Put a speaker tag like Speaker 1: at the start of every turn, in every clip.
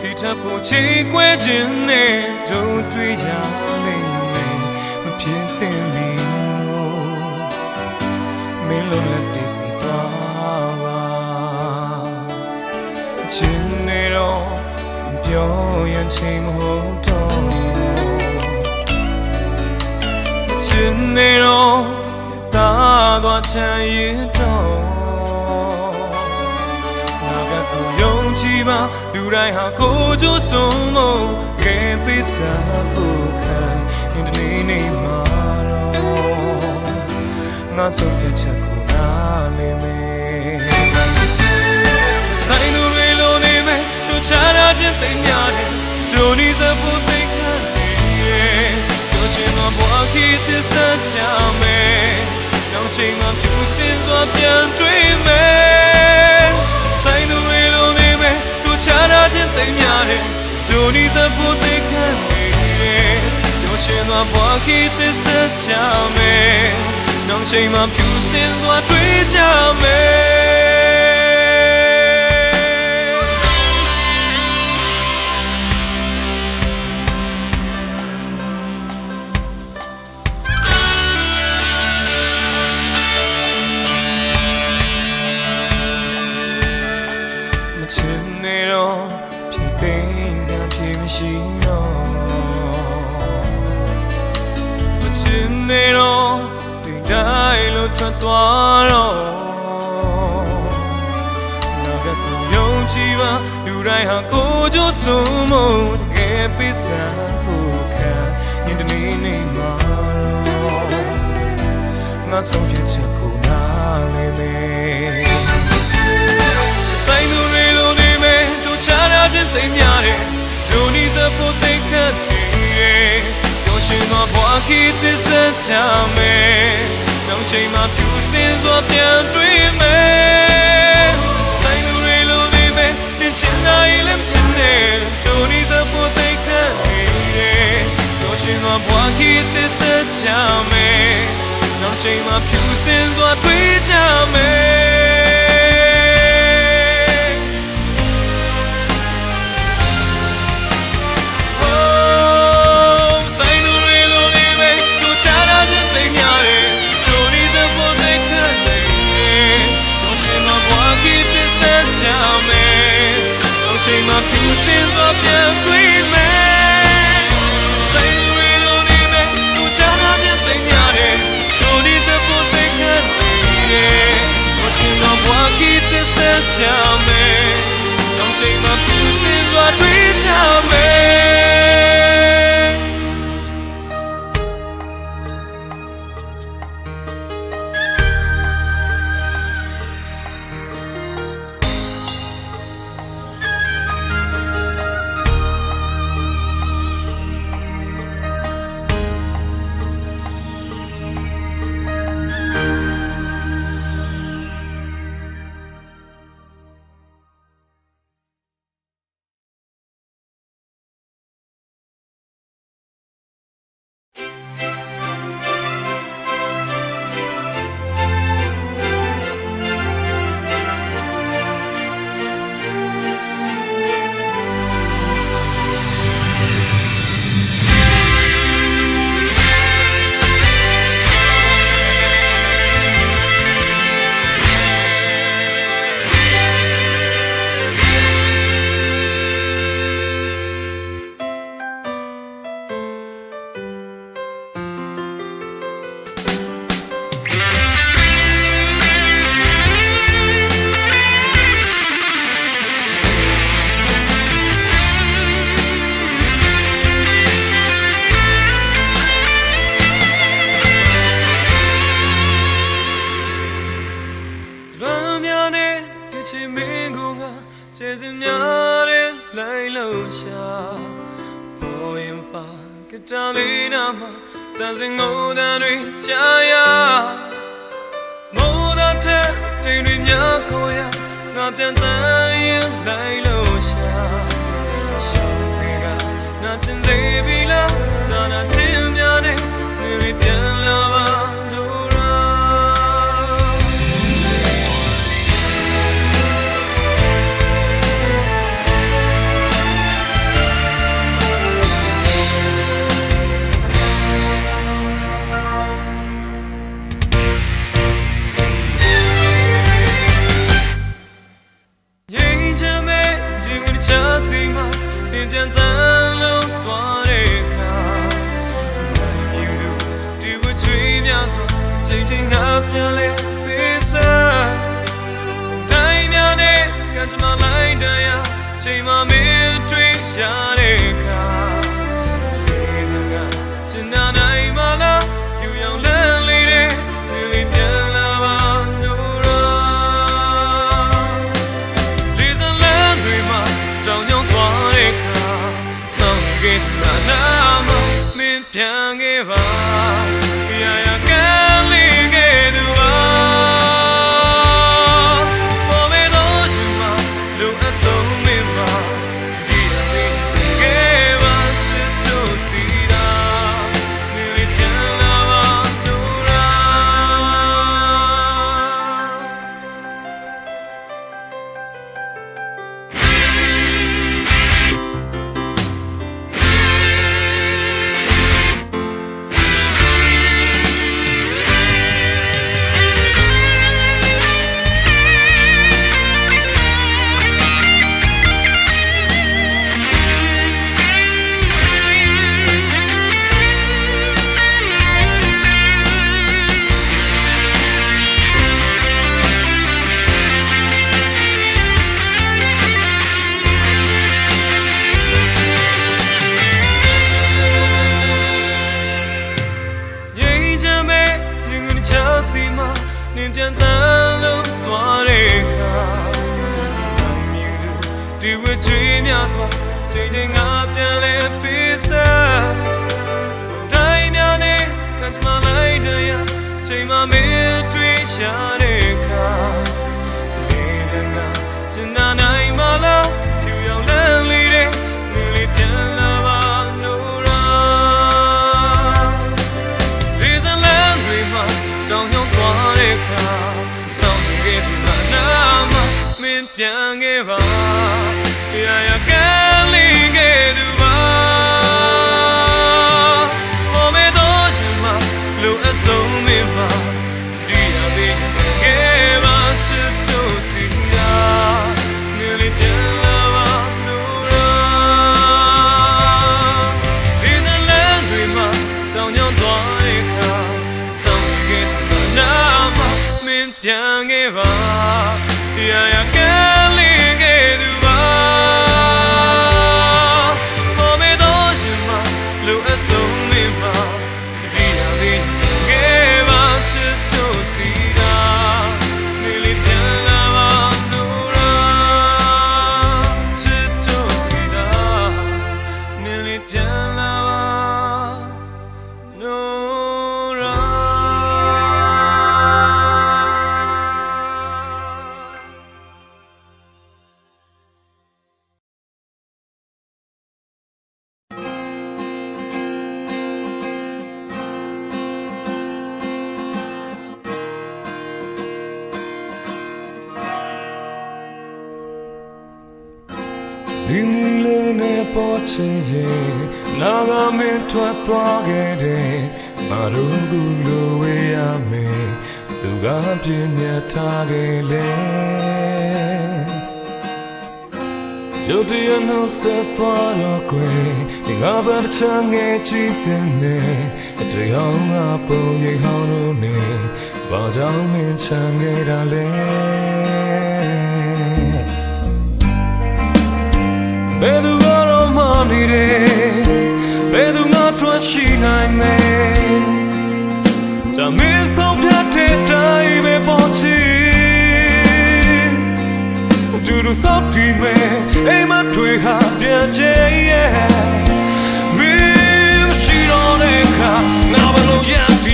Speaker 1: ဒီထပ်ဖို့ချေကွဲခြင်းနဲ့တို့တွေ့ရလိမ့်မယ်မဖြစ်သင့်ပြီလို့မင်းလုံးလက်တည်စီသွားပါခြင်းနေတော့ပြောရင်ချိန်မဟုတ်တော့ချင်နေတော့တာသွားချင်ရ ကြည်ပါလူတိုင်းဟာကိုကြိုးစုံလို့ကဲပေးစားဖို့ခံအင်တနေနေမှာတော့ငါဆုံးဖြတ်ချက်ကိုနားလည်မယ်ဆိုင်လူတွေလိုနေမယ်တို့ချားရခြင်းသိများတယ်တို့နီးစပ်ဖို့သိခံနေရဲ့တို့ရှင်မဘွားခီးသစ္စာချမယ်နောက်ချိန်မှာဖြူစင်စွာပြန်တွေ့မယ်ဆိုင်လူတွေလိုနေမယ် တို့ချားရခြင်းသိများတယ်တို့နီးစပ်ဖို့သိခံနေရဲ့တို့ရှင်မဘွားခီးသစ္စာချမယ်နောက်ချိန်မှာဖြူစင်စွာတွေ့ကြမယ် ငါဆုံးဖြတ်ချက်ကိုနားလည်မယ်ဆိုင်သူတွေလိုနေမယ်တို့ချားရခြင်းသိမ်းများတယ်တို့နီးစပ်ဖို့သိခတ်နေတယ်တို့ရှင်မဘွားခီးသစ္စာချမယ်နောက်ချိန်မှာဖြူစင်စွာပြန်တွေ့မယ်ဆိုင်သူတွေလိုနေမယ်နင်ချင်နိုင်လည်းမချင်နဲ့တို့နီးစပ်ဖို့သိခတ်နေတယ်တို့ရှင်မဘွားခီးသစ္စာချမယ် နောက်ချိန်မှာဖြူစင်စွာတွေ့ကြမယ် tell me ကိုရငါပြန်တန်ရင်လိုက်လို့ရှာရှောင်းဖေကနာချင်စေပြီလား ဆိုချိန်ချင်းငါပြန်လဲပေးစားတိုင်းများနဲ့ကံကြမ္မာလိုက်တရားချိန်မှမင်းတွေ့ရတယ် 想 လေးနဲ့ပေါ်ချင်ရင်နာဂမင်းထွက်သွားခဲ့တယ်မတော်ကူလိုဝေးရမယ်သူကပြင်းမြတ်ထားခဲ့လေရုတ်တရက်နှုတ်ဆက်သွားတော့ကွယ်ဒီငါဘာချမ်းငယ်ချစ်တဲ့နဲ့အတွေ့အောင်ငါပုံရိပ်ဟောင်းလို့နေဘာကြောင့်မင်းချမ်းခဲ့တာလဲ ဘယ်သူကတော့မှနေတယ်ဘယ်သူငါ trust ရှိနိုင်မယ်ဒါမင်းဆုံးဖြတ်တဲ့တိုင်းပဲပေါ်ချီအတူတူစောက်တီမယ်အိမ်မတွေဟာပြန်ချင်ရဲ့မင်းရှိတော့တဲ့အခါငါဘလို့ရည်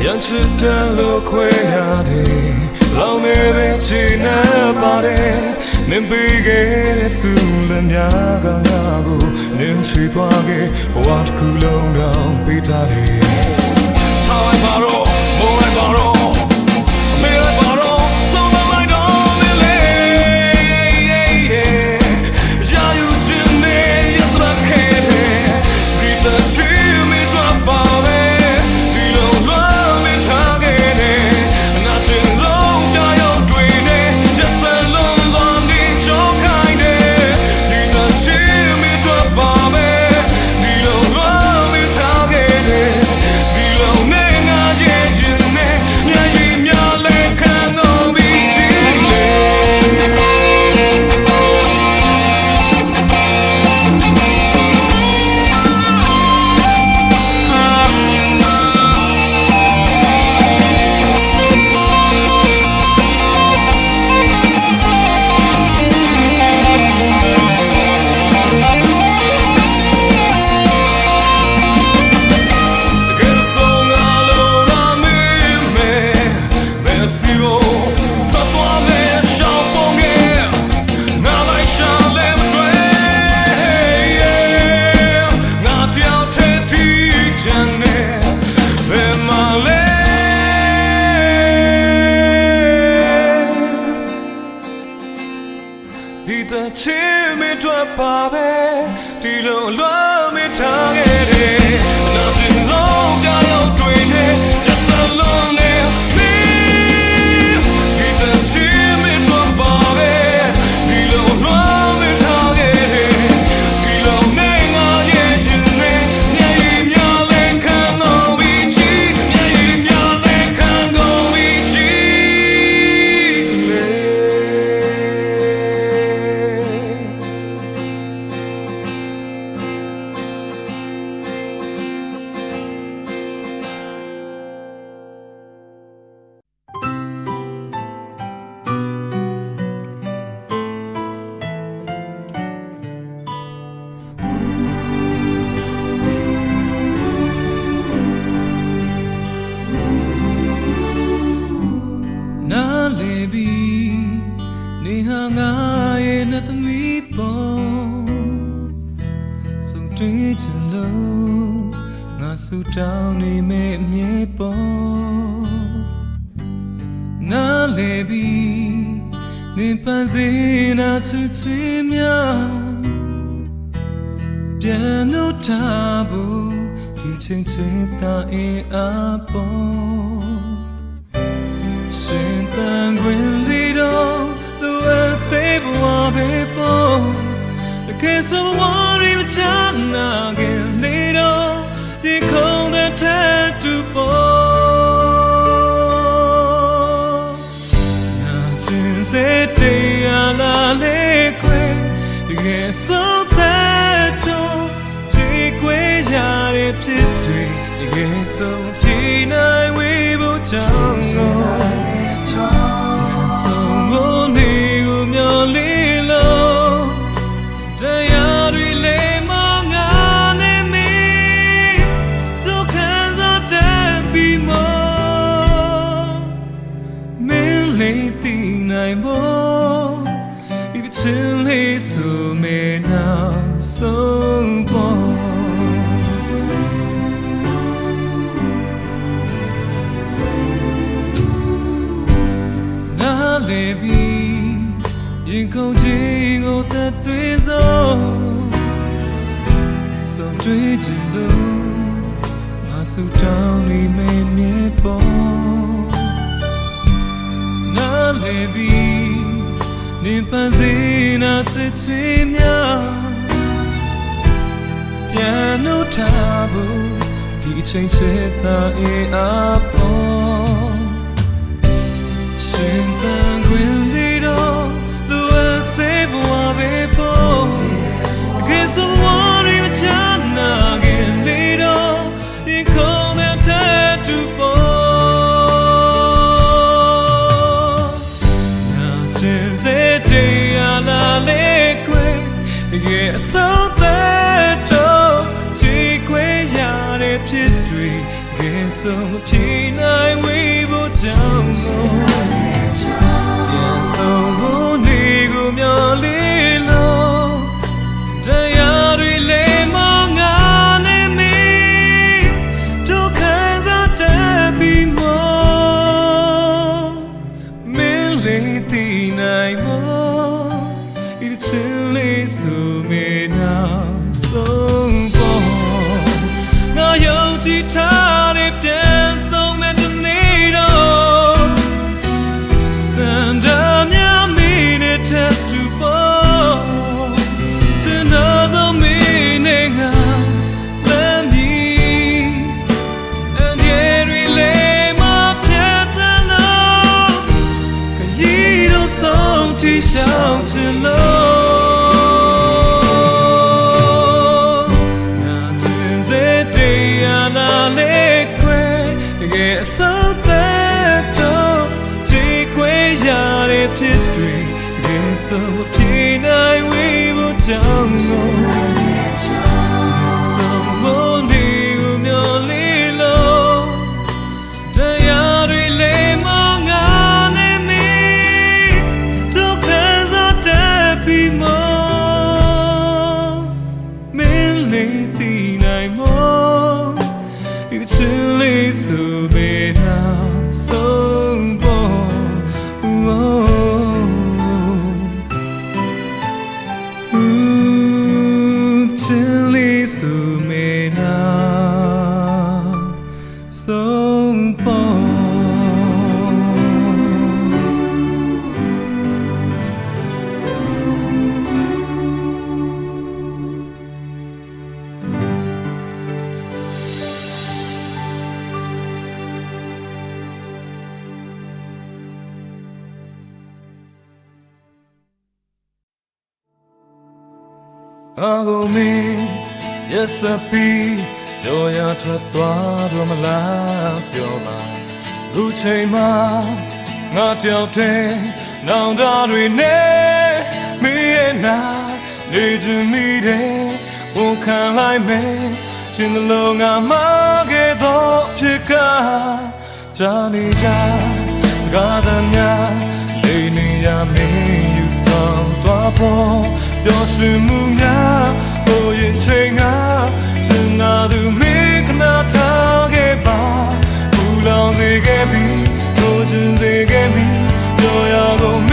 Speaker 1: 人吃的路亏呀的，老妹妹去那把的，恁背给的输了呀个呀个，恁去把给我苦劳劳背他的。他还把。 ဆူတောင်းနေမဲ့အမြဲပေါ်နားလေပြီနေပန်းစင်နာချစ်ချင်များပြန်လို့ထားဖို့ဒီချိန်ချင်းသာအင်းအပေါ်ရှင်တန်ခွင်လေးတော့လူအစေးဘဝပဲပေါ်တကယ်ဆိုဝရီမချနာခင်လေးတော့ ဒီခုံတဲ့ထက်တူပေါ်နာကျင်စေတေးရလာလေးခွေတကယ်ဆိုတဲ့တော့ချီခွေရတဲ့ဖြစ်တွေတကယ်ဆိုပြေနိုင်ဝေးဖို့ လေပြီရင်ကုန်ခြင်းကိုသက်သွေးစုံဆုံးတွေ့ခြင်းလို့ငါစုတောင်းနေမေမြဲပေါ်နားလေပြီနေပန်းစင်နာချစ်ချင်များပြန်လို့ထားဖို့ဒီအချိန်ချစ်တာအေးအပေါ် ရှင်တန်ခွင်လေးတော့လူအစေးဘဝပဲပေါ်ကဲဆိုဝရီမချနာခင်လေးတော့ဒီခုံတဲ့တဲ့တူပေါ်နာချင်စေတေးရလာလေးခွေကဲအစိုးတဲ့တော့ချီခွေရတဲ့ဖြစ်တွေကဲဆိုမပြေနိုင်ဝေးဖို့ကြောင့် 소문 익으며 리 ဆိုမပြေနိုင်ဝေးဖို့ကြောင့် ရက်စပီကြောရထွက်သွားတော့မလားပြောပါလူချိန်မှာငါကြောက်တဲ့နောင်တတွေနဲ့မင်းရဲ့နာနေချင်မိတယ်ဝန်ခံလိုက်မယ်ချင်းလုံးငါမခဲ့တော့ဖြစ်ကကြာနေကြစကားသမျှနေနေရမင်းယူဆောင်သွားဖို့ပျော်ရွှင်မှုများ ဟိုရင်ချိန်ကချင်နာသူမင်းခဏထားခဲ့ပါဘူလောင်စေခဲ့ပြီတို့ချင်စေခဲ့ပြီပြောရကုန်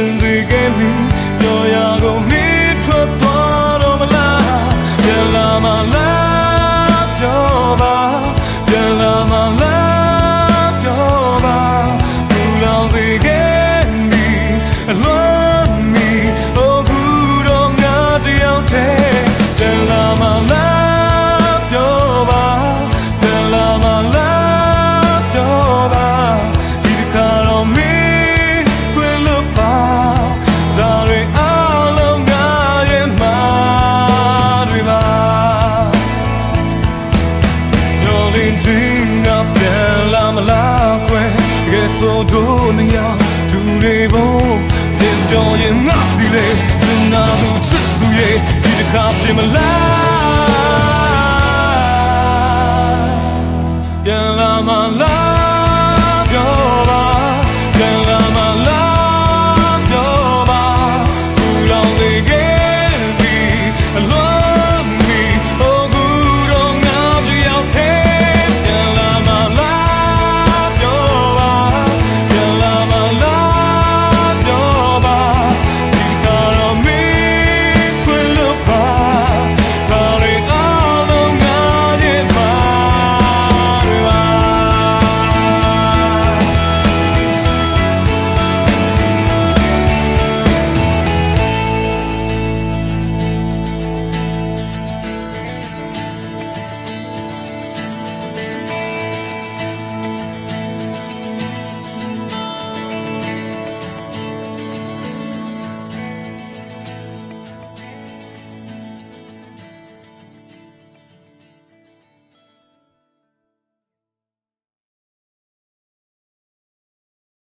Speaker 1: င်စေခဲ့ပြီဟိုချင် င်ခြင်းကပြန်လာမလားကွယ်ကဲဆိုတို့နေရာသူတွေဘုံပြန်ကြော်ရင်ငါစီလေသူနာသူချစ်သူရဲ့ဒီတစ်ခါပြင်မလားပြန်လာမလား